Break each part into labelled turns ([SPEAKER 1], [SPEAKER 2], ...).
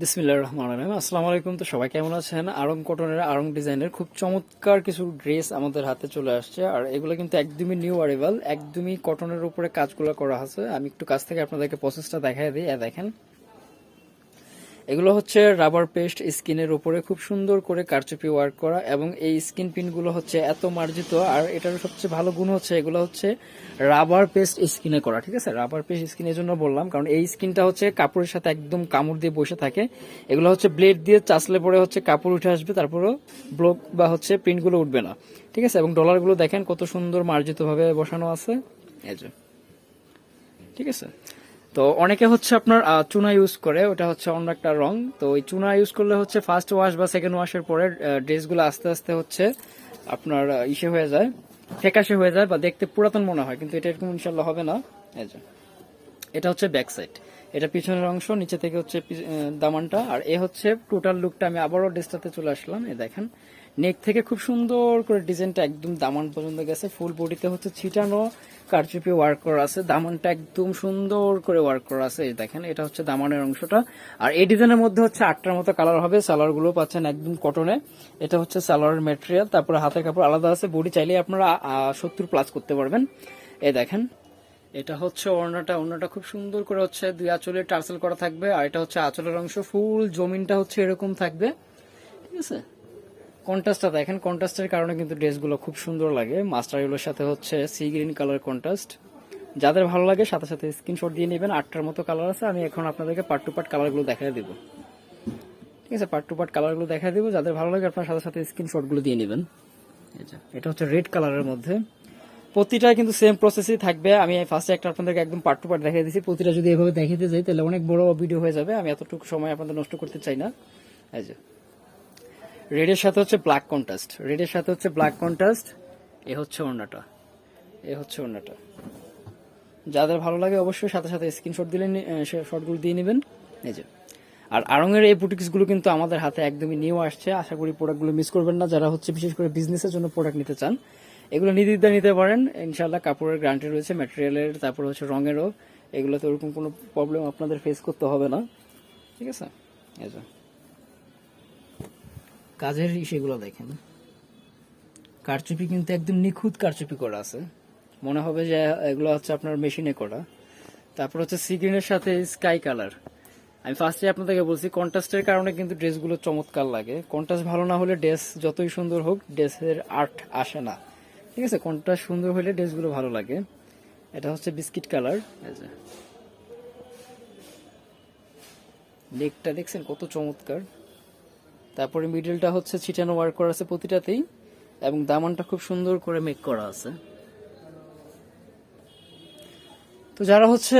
[SPEAKER 1] বিসমিল্লাহ রহমান রহিম। আসসালামু আলাইকুম। তো সবাই কেমন আছেন? আরং কটনের আরং ডিজাইনের খুব চমৎকার কিছু ড্রেস আমাদের হাতে চলে আসছে। আর এগুলো কিন্তু একদমই নিউ অ্যারাইভাল একদমই কটনের উপরে কাজগুলো করা আছে। আমি একটু কাছ থেকে আপনাদেরকে প্রসেসটা দেখাই দিই। দেখেন এগুলো হচ্ছে রাবার পেস্ট স্কিনের উপরে খুব সুন্দর করে কারচুপি ওয়ার্ক করা এবং এই স্কিন পিনগুলো হচ্ছে এত মার্জিত, আর এটার সবচেয়ে ভালো গুণ হচ্ছে এগুলো হচ্ছে রাবার পেস্ট স্কিনে করা, ঠিক আছে? রাবার পেস্ট স্কিনের জন্য বললাম, কারণ এই স্কিনটা হচ্ছে কাপড়ের সাথে একদম কামড় দিয়ে বসে থাকে। এগুলো হচ্ছে ব্লেড দিয়ে চাচলে পরে হচ্ছে কাপড় উঠে আসবে, তারপরেও ব্লক বা হচ্ছে প্রিন্টগুলো উঠবে না, ঠিক আছে? এবং ডলারগুলো দেখেন কত সুন্দর মার্জিতভাবে বসানো আছে। এই যে, ঠিক আছে? তো অনেকে হচ্ছে আপনার চুনা ইউজ করে, ওটা হচ্ছে অন্য একটা রং। তো ওই চুনা ইউজ করলে হচ্ছে ফার্স্ট ওয়াশ বা সেকেন্ড ওয়াশের পরে ড্রেসগুলো আস্তে আস্তে হচ্ছে আপনার ইসে হয়ে যায় ফেকাশে হয়ে যায় বা দেখতে পুরাতন মনে হয়, কিন্তু এটা এরকম ইনশাল্লাহ হবে না। এটা হচ্ছে ব্যাক সাইড এটা পিছনের অংশ, নিচে থেকে হচ্ছে দামানটা। আর এ হচ্ছে টোটাল লুকটা আমি আবারও ড্রেসটাতে চলে আসলাম এ দেখেন। নেক থেকে খুব সুন্দর করে ডিজাইনটা একদম দামান পর্যন্ত গেছে। ফুল বডিতে হচ্ছে ছিটানো কারচুপি ওয়ার্ক করা আছে। দামানটা একদম সুন্দর করে ওয়ার্ক করা আছে। দেখেন, এটা হচ্ছে দামানের অংশটা। আর এই ডিজাইনের মধ্যে হচ্ছে আটটার মতো কালার হবে। সালোয়ারগুলো পাচ্ছেন একদম কটনে এটা হচ্ছে সালোয়ারের মেটেরিয়াল তারপরে হাতের কাপড় আলাদা আছে। বডি চাইলে আপনারা সত্তর প্লাস করতে পারবেন। এই দেখেন, এটা হচ্ছে ওড়নাটা। ওড়নাটা খুব সুন্দর করে হচ্ছে দুই আঁচলে টার্সেল করা থাকবে। আর এটা হচ্ছে আঁচলের অংশ। ফুল জমিনটা হচ্ছে এরকম থাকবে। ঠিক আছে? কন্ট্রাস্টটা দেখেন কন্ট্রাস্টের কারণে কিন্তু ড্রেসগুলো খুব সুন্দর লাগে। মাস্টারগুলোর সাথে হচ্ছে সি গ্রিন কালার কন্ট্রাস্ট যাদের ভালো লাগে, সাথে সাথে স্ক্রিনশট দিয়ে নেবেন। আটটার মতো কালার আছে, আমি এখন আপনাদেরকে পার্ট টু পার্ট কালারগুলো দেখাই দেবো। ঠিক আছে পার্ট টু পার্ট কালারগুলো দেখাই দেবো। যাদের ভালো লাগে, আপনার সাথে সাথে স্ক্রিনশটগুলো দিয়ে নেবেন। এটা হচ্ছে রেড কালারের মধ্যে। প্রতিটা কিন্তু সেম প্রসেসই থাকবে। আমি ফার্স্টে একটা আপনাদেরকে একদম পার্ট টু পার্ট দেখিয়ে দিচ্ছি প্রতিটা যদি এভাবে দেখাতে যাই, তাহলে অনেক বড় ভিডিও হয়ে যাবে। আমি এতটুকু সময় আপনাদের নষ্ট করতে চাই না। এই যে রেডের সাথে হচ্ছে ব্ল্যাক কন্ট্রাস্ট রেডের সাথে হচ্ছে ব্ল্যাক কন্ট্রাস্ট এ হচ্ছে ওড়নাটা। এ হচ্ছে ওড়নাটা। যাদের ভালো লাগে অবশ্যই সাথে সাথে স্ক্রিনশট দিলে শটগুলো দিয়ে নেবেন। এই যে। আর আরঙের এই বুটিক্সগুলো কিন্তু আমাদের হাতে একদমই নিউ আসছে। আশা করি প্রোডাক্টগুলো মিস করবেন না। যারা হচ্ছে বিশেষ করে বিজনেসের জন্য প্রোডাক্ট নিতে চান, এগুলো নির্দ্বিধায় নিতে পারেন। ইনশাল্লাহ কাপড়ের গ্যারান্টি রয়েছে ম্যাটেরিয়ালের তারপর হচ্ছে রঙেরও। এগুলোতে ওরকম কোনো প্রবলেম আপনাদের ফেস করতে হবে না। ঠিক আছে? এই কাজের সেগুলো দেখেন। কারচুপি কিন্তু একদম নিখুঁত কারচুপি করা আছে। মনে হবে যে এগুলো হচ্ছে আপনার মেশিনে করা। তারপর হচ্ছে সিগ্রিনের সাথে স্কাই কালার। আমি ফার্স্টে আপনাদেরকে বলছি, কন্ট্রাস্টের কারণে কিন্তু ড্রেসগুলো চমৎকার লাগে। কন্ট্রাস্ট ভালো না হলে ড্রেস যতই সুন্দর হোক, ড্রেসের আর্ট আসে না। ঠিক আছে? কন্ট্রাস্ট সুন্দর হলে ড্রেসগুলো ভালো লাগে। এটা হচ্ছে বিস্কিট কালার। নেকটা দেখছেন কত চমৎকার। তারপরে মিডলটা হচ্ছে ছিটানো ওয়ার্ক করা আছে প্রতিটাতেই, এবং দামানটা খুব সুন্দর করে মেক করা আছে। তো যারা হচ্ছে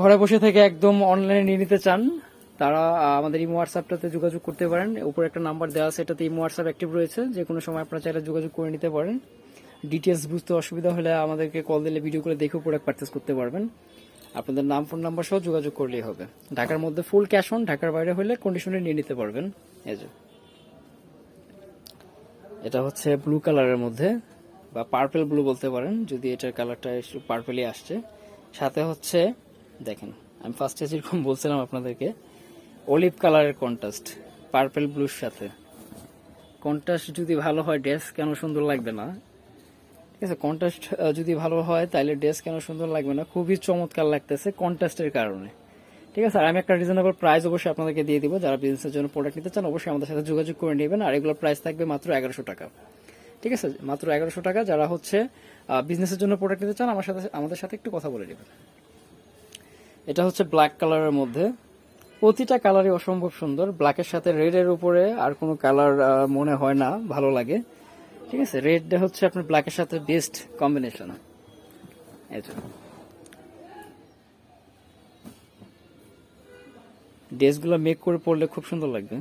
[SPEAKER 1] ঘরে বসে থেকে একদম অনলাইনে নিয়ে নিতে চান, তারা আমাদের ইমো হোয়াটসঅ্যাপটাতে যোগাযোগ করতে পারেন। উপরে একটা নাম্বার দেওয়া আছে, এটাতে ইমো হোয়াটসঅ্যাপ অ্যাক্টিভ রয়েছে। যে কোনো সময় আপনারা চাইলে যোগাযোগ করে নিতে পারেন। ডিটেলস বুঝতে অসুবিধা হলে আমাদেরকে কল দিলে ভিডিও করে দেখেও প্রোডাক্ট পারচেস করতে পারবেন। আপনাদের নাম ফোন নাম্বার সহ যোগাযোগ করলেই হবে। ঢাকার মধ্যে ফুল ক্যাশ অন ঢাকার বাইরে হলে কন্ডিশনে নিয়ে নিতে পারবেন। এই যে। এটা হচ্ছে ব্লু কালারের মধ্যে, বা পার্পেল ব্লু বলতে পারেন, যদি এটার কালারটা একটু পার্পেলই আসছে। সাথে হচ্ছে, দেখেন, আমি ফার্স্টে যেরকম বলছিলাম আপনাদেরকে অলিভ কালারের কন্ট্রাস্ট পার্পেল ব্লুর সাথে। কন্ট্রাস্ট যদি ভালো হয় ড্রেস কেন সুন্দর লাগবে না? ঠিক আছে কন্ট্রাস্ট যদি ভালো হয় তাহলে ড্রেস কেন সুন্দর লাগবে না? খুবই চমৎকার লাগতেছে কন্ট্রাস্টের কারণে। ঠিক আছে, আর আমি একটা রিজনেবল প্রাইস অবশ্যই আপনাদেরকে দিয়ে দিব। যারা বিজনেসের জন্য প্রোডাক্ট নিতে চান, অবশ্যই আমাদের সাথে যোগাযোগ করে নেবেন। আর এগুলোর প্রাইস থাকবে মাত্র এগারোশো টাকা। ঠিক আছে, মাত্র এগারোশো টাকা। যারা হচ্ছে বিজনেসের জন্য প্রোডাক্ট নিতে চান, আমার সাথে, আমাদের সাথে একটু কথা বলে নেবেন। এটা হচ্ছে ব্ল্যাক কালারের মধ্যে। প্রতিটা কালারই অসম্ভব সুন্দর। ব্ল্যাকের সাথে রেডের উপরে আর কোনো কালার মনে হয় না, ভালো লাগে। ঠিক আছে রেডটা হচ্ছে আপনার ব্ল্যাকের সাথে বেস্ট কম্বিনেশন এটা ড্রেসগুলো মেক করে পরলে খুব সুন্দর লাগবে।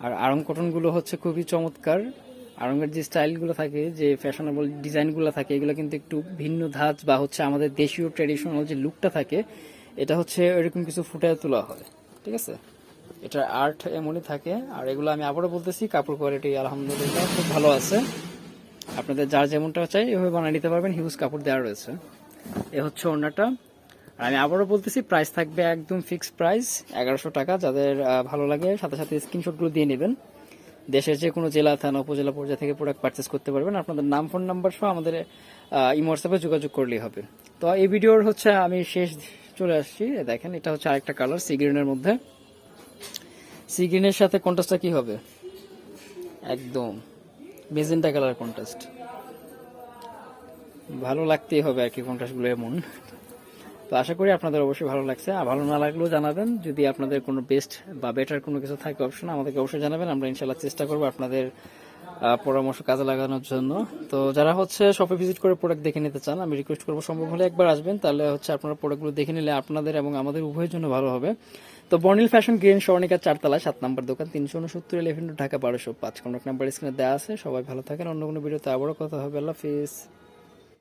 [SPEAKER 1] আর আরং কটনগুলো হচ্ছে খুবই চমৎকার। আরঙের যে স্টাইলগুলো থাকে, যে ফ্যাশনেবল ডিজাইনগুলো থাকে, এগুলো কিন্তু একটু ভিন্ন ধাঁচ বা হচ্ছে আমাদের দেশীয় ট্রেডিশনাল যে লুকটা থাকে, এটা হচ্ছে এরকম কিছু ফুটায় তোলা হয়। ঠিক আছে? এটা আর্ট এমনই থাকে। আর এগুলো আমি আবারও বলতেছি, কাপড় কোয়ালিটি আলহামদুলিল্লাহ খুব ভালো আছে। আপনাদের যার যেমনটা চাই, এভাবে বানিয়ে নিতে পারবেন। হিউজ কাপড় দেওয়া রয়েছে। এ হচ্ছে ওড়নাটা। আমি আবারও বলতেছি প্রাইস থাকবে একদম ফিক্স প্রাইস এগারোশো টাকা। যাদের ভালো লাগে, সাথে সাথে স্ক্রিনশটগুলো দিয়ে নেবেন। দেশের যে কোনো জেলা, থানা, উপজেলা পর্যায়ে থেকে প্রোডাক্ট পারচেস করতে পারবেন। আপনাদের নাম ফোন নাম্বার সহ আমাদের ইমো হোয়াটসঅ্যাপে যোগাযোগ করলেই হবে। তো এই ভিডিওর হচ্ছে, আমি শেষ চলে আসছি। দেখেন, এটা হচ্ছে আরেকটা কালার সি গ্রিনের মধ্যে। সি গ্রিনের সাথে কন্ট্রাস্টটা কি হবে? একদম। মেজেন্টা কালার কন্ট্রাস্ট ভালো লাগতেই হবে আর কি কন্ট্রাস্টগুলো এমন। তো আশা করি আপনাদের অবশ্যই ভালো লাগছে। আর ভালো না লাগলেও জানাবেন। যদি আপনাদের কোনো বেস্ট বা বেটার কোনো কিছু থাকে অপশন আমাদেরকে অবশ্যই জানাবেন। আমরা ইনশাল্লাহ চেষ্টা করব আপনাদের পরামর্শ কাজে লাগানোর জন্য। তো যারা হচ্ছে শপে ভিজিট করে প্রোডাক্ট দেখে নিতে চান, আমি রিকোয়েস্ট করব সম্ভব হলে একবার আসবেন। তাহলে হচ্ছে আপনারা প্রোডাক্টগুলো দেখে নিলে আপনাদের এবং আমাদের উভয়ের জন্য ভালো হবে। তো বর্নিল ফ্যাশন গ্রিন স্বর্ণিকার চারতলা, সাত নম্বর দোকান, তিনশো উনসত্তর ইলেভেন ঢাকা বারোশো পাঁচ। কন্ট্যাক্ট নাম্বার স্ক্রিনে দেওয়া আছে। সবাই ভালো থাকেন। অন্য কোনো ভিডিওতে আবারও কথা হবে। আল্লাহ হাফিজ।